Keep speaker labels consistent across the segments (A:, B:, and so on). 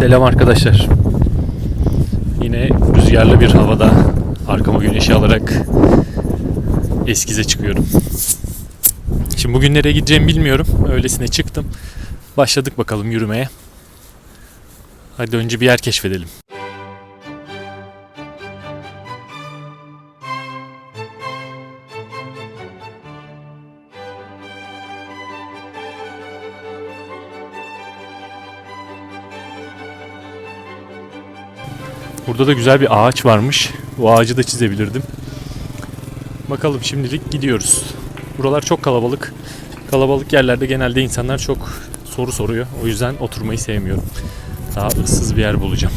A: Selam arkadaşlar. Yine rüzgarlı bir havada arkama güneşi alarak eskize çıkıyorum. Şimdi bugün nereye gideceğimi bilmiyorum. Öylesine çıktım. Başladık bakalım yürümeye. Hadi önce bir yer keşfedelim. Burada da güzel bir ağaç varmış. Bu ağacı da çizebilirdim. Bakalım şimdilik gidiyoruz. Buralar çok kalabalık. Kalabalık yerlerde genelde insanlar çok soru soruyor. O yüzden oturmayı sevmiyorum. Daha ıssız bir yer bulacağım.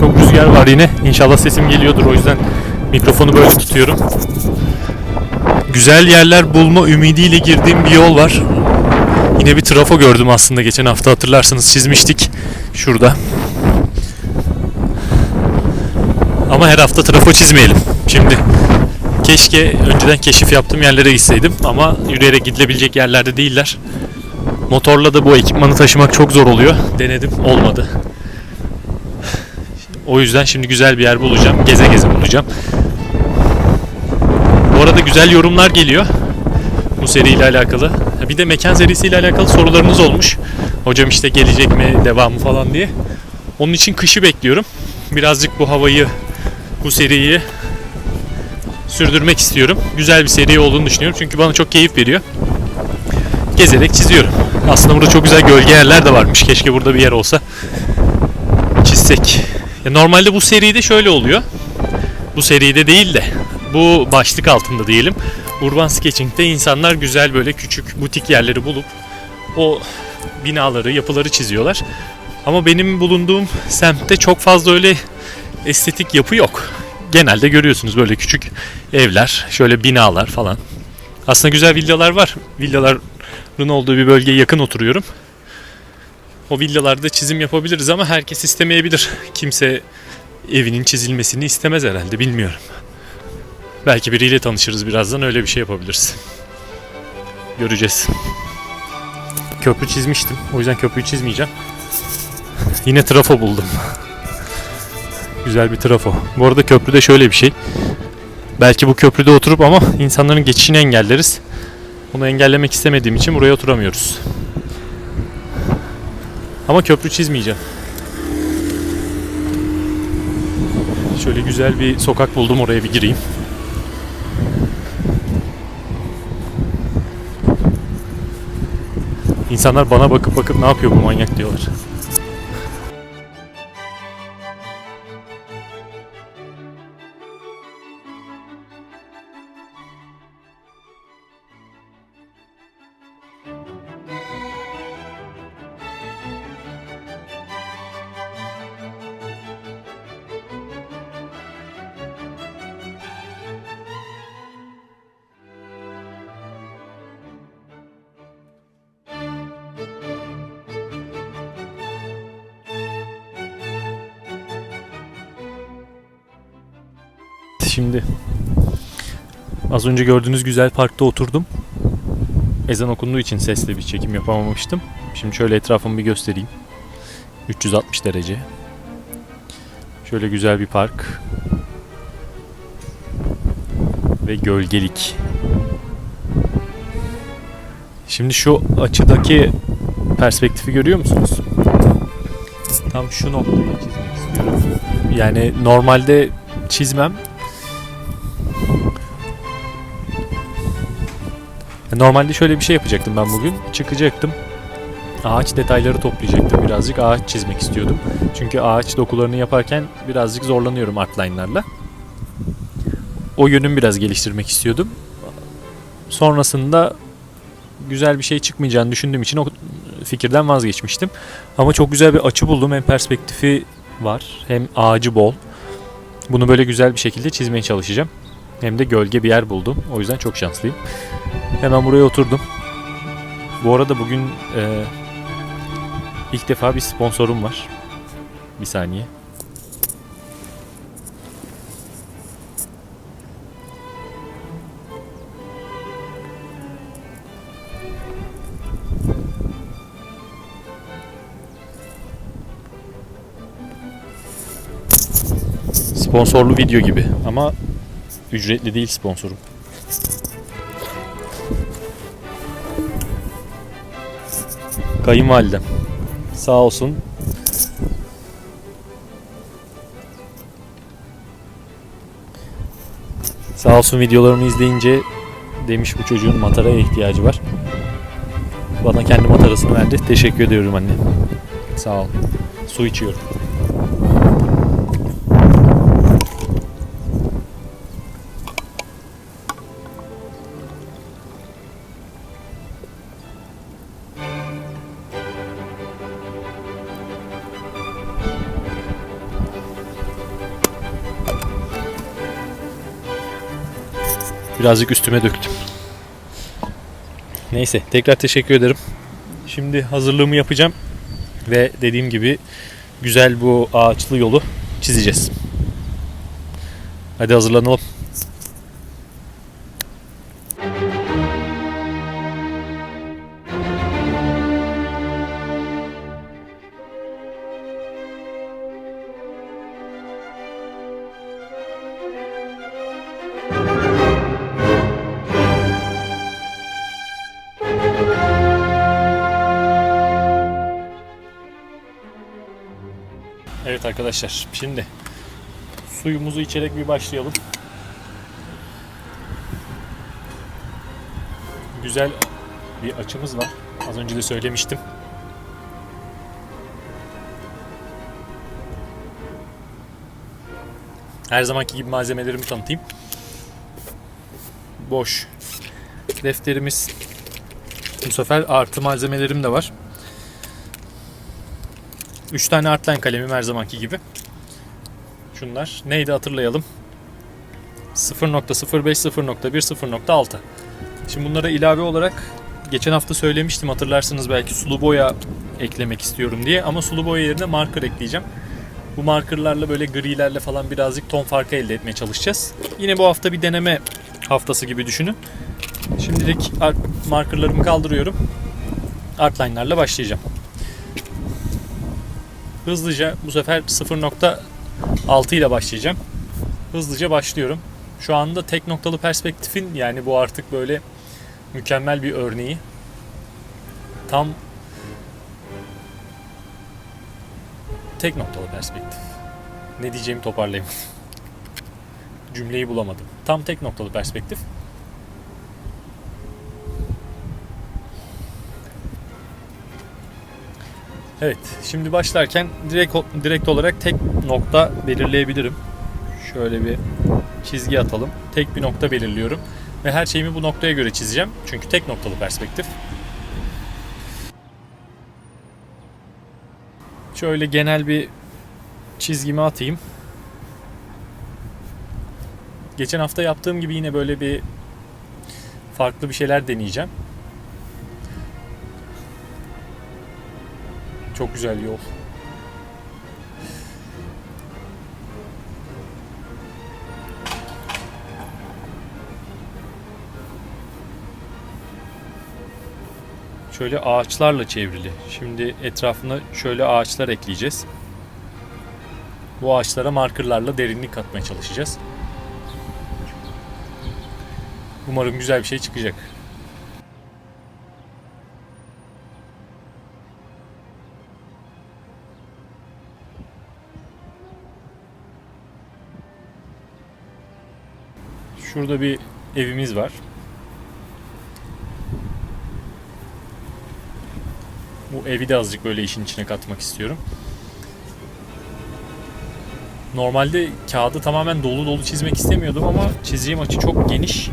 A: Çok rüzgar var yine. İnşallah sesim geliyordur. O yüzden mikrofonu böyle tutuyorum güzel yerler bulma ümidiyle girdiğim bir yol var. Yine bir trafo gördüm aslında geçen hafta hatırlarsanız çizmiştik şurada. Ama her hafta trafo çizmeyelim. Şimdi keşke önceden keşif yaptığım yerlere gitseydim ama yürüyerek gidilebilecek yerlerde değiller. Motorla da bu ekipmanı taşımak çok zor oluyor. Denedim olmadı. O yüzden şimdi güzel bir yer bulacağım. Geze geze bulacağım. Arada güzel yorumlar geliyor bu seriyle alakalı. Bir de mekan serisiyle alakalı sorularınız olmuş. Hocam işte gelecek mi devamı falan diye. Onun için kışı bekliyorum. Birazcık bu havayı, bu seriyi sürdürmek istiyorum. Güzel bir seri olduğunu düşünüyorum. Çünkü bana çok keyif veriyor. Gezerek çiziyorum. Aslında burada çok güzel gölge yerler de varmış. Keşke burada bir yer olsa. Çizsek. Ya normalde bu seride şöyle oluyor. Bu seride değil de bu başlık altında diyelim. Urban Sketching'de insanlar güzel böyle küçük butik yerleri bulup o binaları, yapıları çiziyorlar. Ama benim bulunduğum semtte çok fazla öyle estetik yapı yok. Genelde görüyorsunuz böyle küçük evler, şöyle binalar falan. Aslında güzel villalar var. Villaların olduğu bir bölgeye yakın oturuyorum. O villalarda çizim yapabiliriz ama herkes istemeyebilir. Kimse evinin çizilmesini istemez herhalde bilmiyorum. Belki biriyle tanışırız birazdan öyle bir şey yapabiliriz. Göreceğiz. Köprü çizmiştim. O yüzden köprüyü çizmeyeceğim. Yine trafo buldum. Güzel bir trafo. Bu arada köprüde şöyle bir şey. Belki bu köprüde oturup ama insanların geçişini engelleriz. Bunu engellemek istemediğim için buraya oturamıyoruz. Ama köprü çizmeyeceğim. Şöyle güzel bir sokak buldum oraya bir gireyim. İnsanlar bana bakıp bakıp ne yapıyor bu manyak diyorlar. Şimdi az önce gördüğünüz güzel parkta oturdum. Ezan okunduğu için sesle bir çekim yapamamıştım. Şimdi şöyle etrafımı bir göstereyim. 360 derece. Şöyle güzel bir park. Ve gölgelik. Şimdi şu açıdaki perspektifi görüyor musunuz? Tam şu noktayı çizmek istiyorum. Yani normalde çizmem Normalde şöyle bir şey yapacaktım ben bugün. Çıkacaktım. Ağaç detayları toplayacaktım birazcık. Ağaç çizmek istiyordum. Çünkü ağaç dokularını yaparken birazcık zorlanıyorum outline'larla. O yönümü biraz geliştirmek istiyordum. Sonrasında güzel bir şey çıkmayacağını düşündüğüm için o fikirden vazgeçmiştim. Ama çok güzel bir açı buldum. Hem perspektifi var hem ağacı bol. Bunu böyle güzel bir şekilde çizmeye çalışacağım. Hem de gölge bir yer buldum. O yüzden çok şanslıyım. Hemen buraya oturdum. Bu arada bugün e, ilk defa bir sponsorum var. Bir saniye. Sponsorlu video gibi ama ücretli değil sponsorum. Kayınvalidem. Sağ olsun. Sağ olsun videolarımı izleyince demiş bu çocuğun mataraya ihtiyacı var. Bana kendi matarasını verdi. Teşekkür ediyorum anne. Sağ ol. Su içiyorum. Birazcık üstüme döktüm. Neyse tekrar teşekkür ederim. Şimdi hazırlığımı yapacağım ve dediğim gibi güzel bu ağaçlı yolu çizeceğiz. Hadi hazırlanalım. Evet arkadaşlar şimdi suyumuzu içerek bir başlayalım. Güzel bir açımız var. Az önce de söylemiştim. Her zamanki gibi malzemelerimi tanıtayım. Boş defterimiz. Bu sefer artı malzemelerim de var. 3 tane artline kalemim her zamanki gibi. Şunlar neydi hatırlayalım. 0.05, 0.1, 0.6. Şimdi bunlara ilave olarak geçen hafta söylemiştim hatırlarsınız belki sulu boya eklemek istiyorum diye ama sulu boya yerine marker ekleyeceğim. Bu markerlarla böyle grilerle falan birazcık ton farkı elde etmeye çalışacağız. Yine bu hafta bir deneme haftası gibi düşünün. Şimdilik markerlarımı kaldırıyorum. Artline'larla başlayacağım. Hızlıca bu sefer 0.6 ile başlayacağım. Hızlıca başlıyorum. Şu anda tek noktalı perspektifin yani bu artık böyle mükemmel bir örneği. Tam tek noktalı perspektif. Ne diyeceğimi toparlayayım. Cümleyi bulamadım. Tam tek noktalı perspektif. Evet, şimdi başlarken direkt direkt olarak tek nokta belirleyebilirim. Şöyle bir çizgi atalım. Tek bir nokta belirliyorum ve her şeyimi bu noktaya göre çizeceğim. Çünkü tek noktalı perspektif. Şöyle genel bir çizgimi atayım. Geçen hafta yaptığım gibi yine böyle bir farklı bir şeyler deneyeceğim. Çok güzel yol. Şöyle ağaçlarla çevrili. Şimdi etrafına şöyle ağaçlar ekleyeceğiz. Bu ağaçlara markerlarla derinlik katmaya çalışacağız. Umarım güzel bir şey çıkacak. Şurada bir evimiz var. Bu evi de azıcık böyle işin içine katmak istiyorum. Normalde kağıdı tamamen dolu dolu çizmek istemiyordum ama çizeceğim açı çok geniş.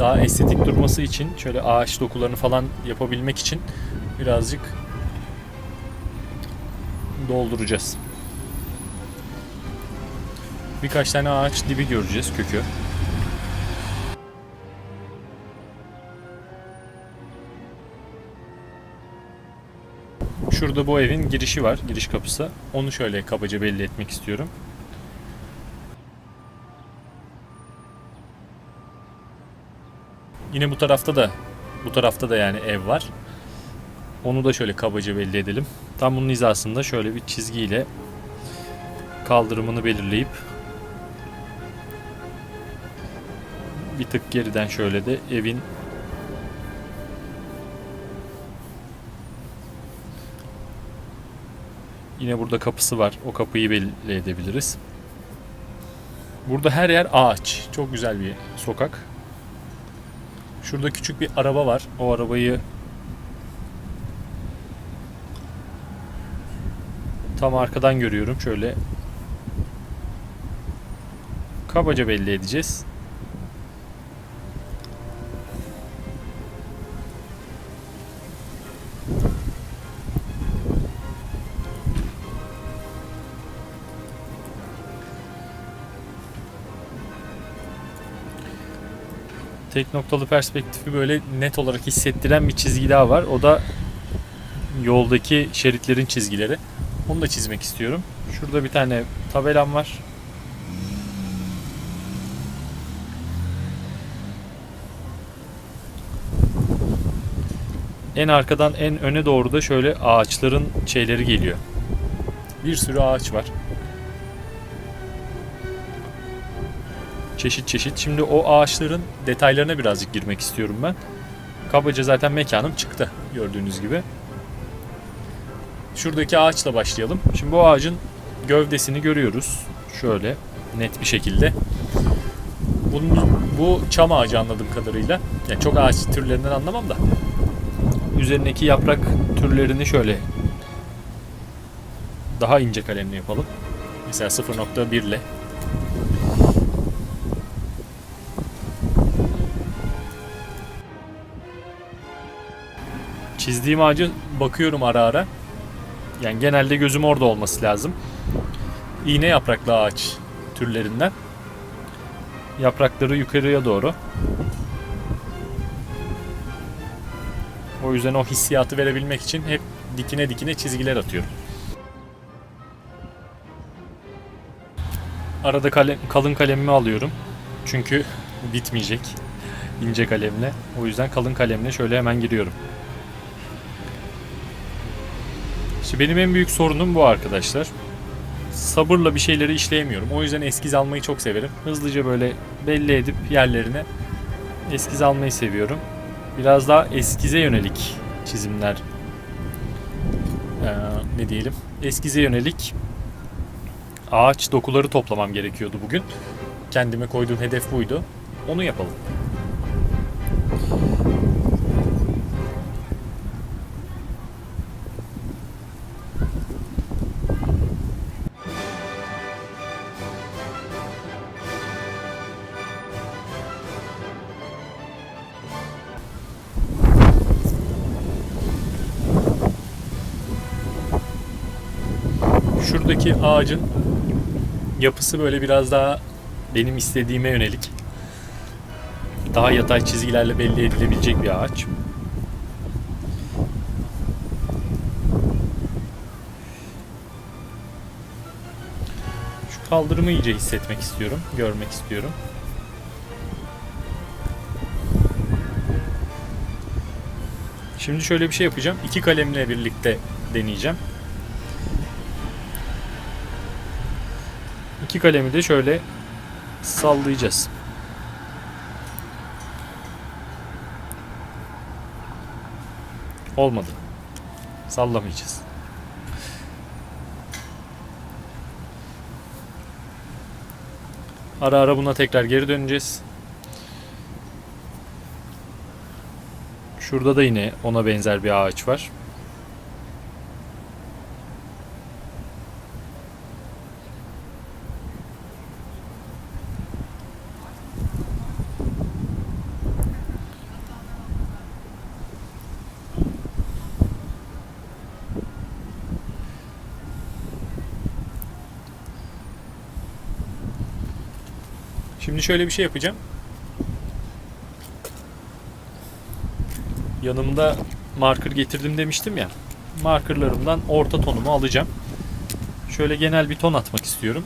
A: Daha estetik durması için şöyle ağaç dokularını falan yapabilmek için birazcık dolduracağız. Birkaç tane ağaç dibi göreceğiz kökü. Şurada bu evin girişi var, giriş kapısı. Onu şöyle kabaca belli etmek istiyorum. Yine bu tarafta da bu tarafta da yani ev var. Onu da şöyle kabaca belli edelim. Tam bunun hizasında şöyle bir çizgiyle kaldırımını belirleyip bir tık geriden şöyle de evin Yine burada kapısı var. O kapıyı belli edebiliriz. Burada her yer ağaç. Çok güzel bir sokak. Şurada küçük bir araba var. O arabayı tam arkadan görüyorum. Şöyle kabaca belli edeceğiz. Tek noktalı perspektifi böyle net olarak hissettiren bir çizgi daha var. O da yoldaki şeritlerin çizgileri. Onu da çizmek istiyorum. Şurada bir tane tabelam var. En arkadan en öne doğru da şöyle ağaçların şeyleri geliyor. Bir sürü ağaç var. Çeşit çeşit. Şimdi o ağaçların detaylarına birazcık girmek istiyorum ben. Kabaca zaten mekanım çıktı gördüğünüz gibi. Şuradaki ağaçla başlayalım. Şimdi bu ağacın gövdesini görüyoruz. Şöyle net bir şekilde. Bunun, bu çam ağacı anladığım kadarıyla. Yani çok ağaç türlerinden anlamam da. Üzerindeki yaprak türlerini şöyle daha ince kalemle yapalım. Mesela 0.1 ile Çizdiğim ağacı bakıyorum ara ara. Yani genelde gözüm orada olması lazım. İğne yapraklı ağaç türlerinden. Yaprakları yukarıya doğru. O yüzden o hissiyatı verebilmek için hep dikine dikine çizgiler atıyorum. Arada kalem, kalın kalemimi alıyorum. Çünkü bitmeyecek ince kalemle. O yüzden kalın kalemle şöyle hemen giriyorum. İşte benim en büyük sorunum bu arkadaşlar. Sabırla bir şeyleri işleyemiyorum. O yüzden eskiz almayı çok severim. Hızlıca böyle belli edip yerlerine eskiz almayı seviyorum. Biraz daha eskize yönelik çizimler ee, ne diyelim eskize yönelik ağaç dokuları toplamam gerekiyordu bugün. Kendime koyduğum hedef buydu. Onu yapalım. Şuradaki ağacın yapısı böyle biraz daha benim istediğime yönelik. Daha yatay çizgilerle belli edilebilecek bir ağaç. Şu kaldırımı iyice hissetmek istiyorum, görmek istiyorum. Şimdi şöyle bir şey yapacağım. İki kalemle birlikte deneyeceğim. İki kalemi de şöyle sallayacağız. Olmadı. Sallamayacağız. Ara ara buna tekrar geri döneceğiz. Şurada da yine ona benzer bir ağaç var. Şimdi şöyle bir şey yapacağım. Yanımda marker getirdim demiştim ya. Markerlarımdan orta tonumu alacağım. Şöyle genel bir ton atmak istiyorum.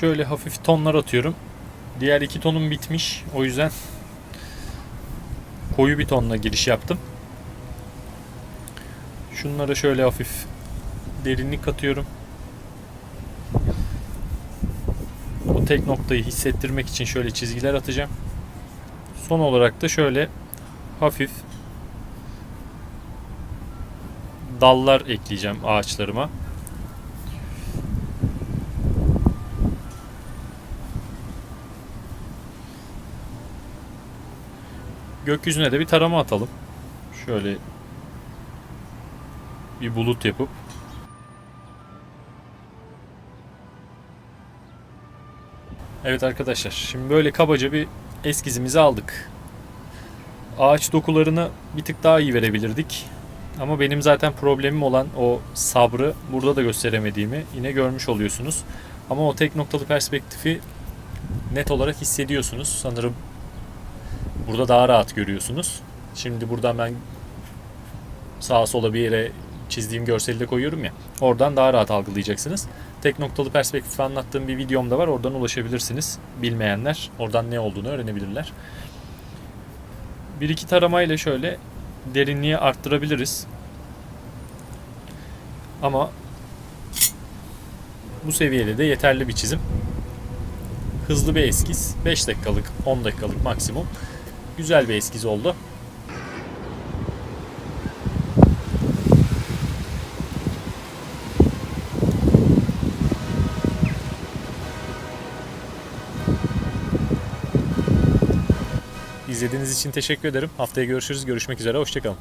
A: Şöyle hafif tonlar atıyorum. Diğer iki tonum bitmiş. O yüzden koyu bir tonla giriş yaptım. Şunlara şöyle hafif derinlik katıyorum. O tek noktayı hissettirmek için şöyle çizgiler atacağım. Son olarak da şöyle hafif dallar ekleyeceğim ağaçlarıma. Gökyüzüne de bir tarama atalım. Şöyle bir bulut yapıp Evet arkadaşlar şimdi böyle kabaca bir eskizimizi aldık. Ağaç dokularını bir tık daha iyi verebilirdik. Ama benim zaten problemim olan o sabrı burada da gösteremediğimi yine görmüş oluyorsunuz. Ama o tek noktalı perspektifi net olarak hissediyorsunuz. Sanırım burada daha rahat görüyorsunuz. Şimdi buradan ben sağa sola bir yere çizdiğim görseli de koyuyorum ya. Oradan daha rahat algılayacaksınız. Tek noktalı perspektifi anlattığım bir videom da var. Oradan ulaşabilirsiniz. Bilmeyenler oradan ne olduğunu öğrenebilirler. Bir iki taramayla şöyle derinliği arttırabiliriz. Ama bu seviyede de yeterli bir çizim. Hızlı bir eskiz. 5 dakikalık, 10 dakikalık maksimum. Güzel bir eskiz oldu. İzlediğiniz için teşekkür ederim. Haftaya görüşürüz. Görüşmek üzere. Hoşçakalın.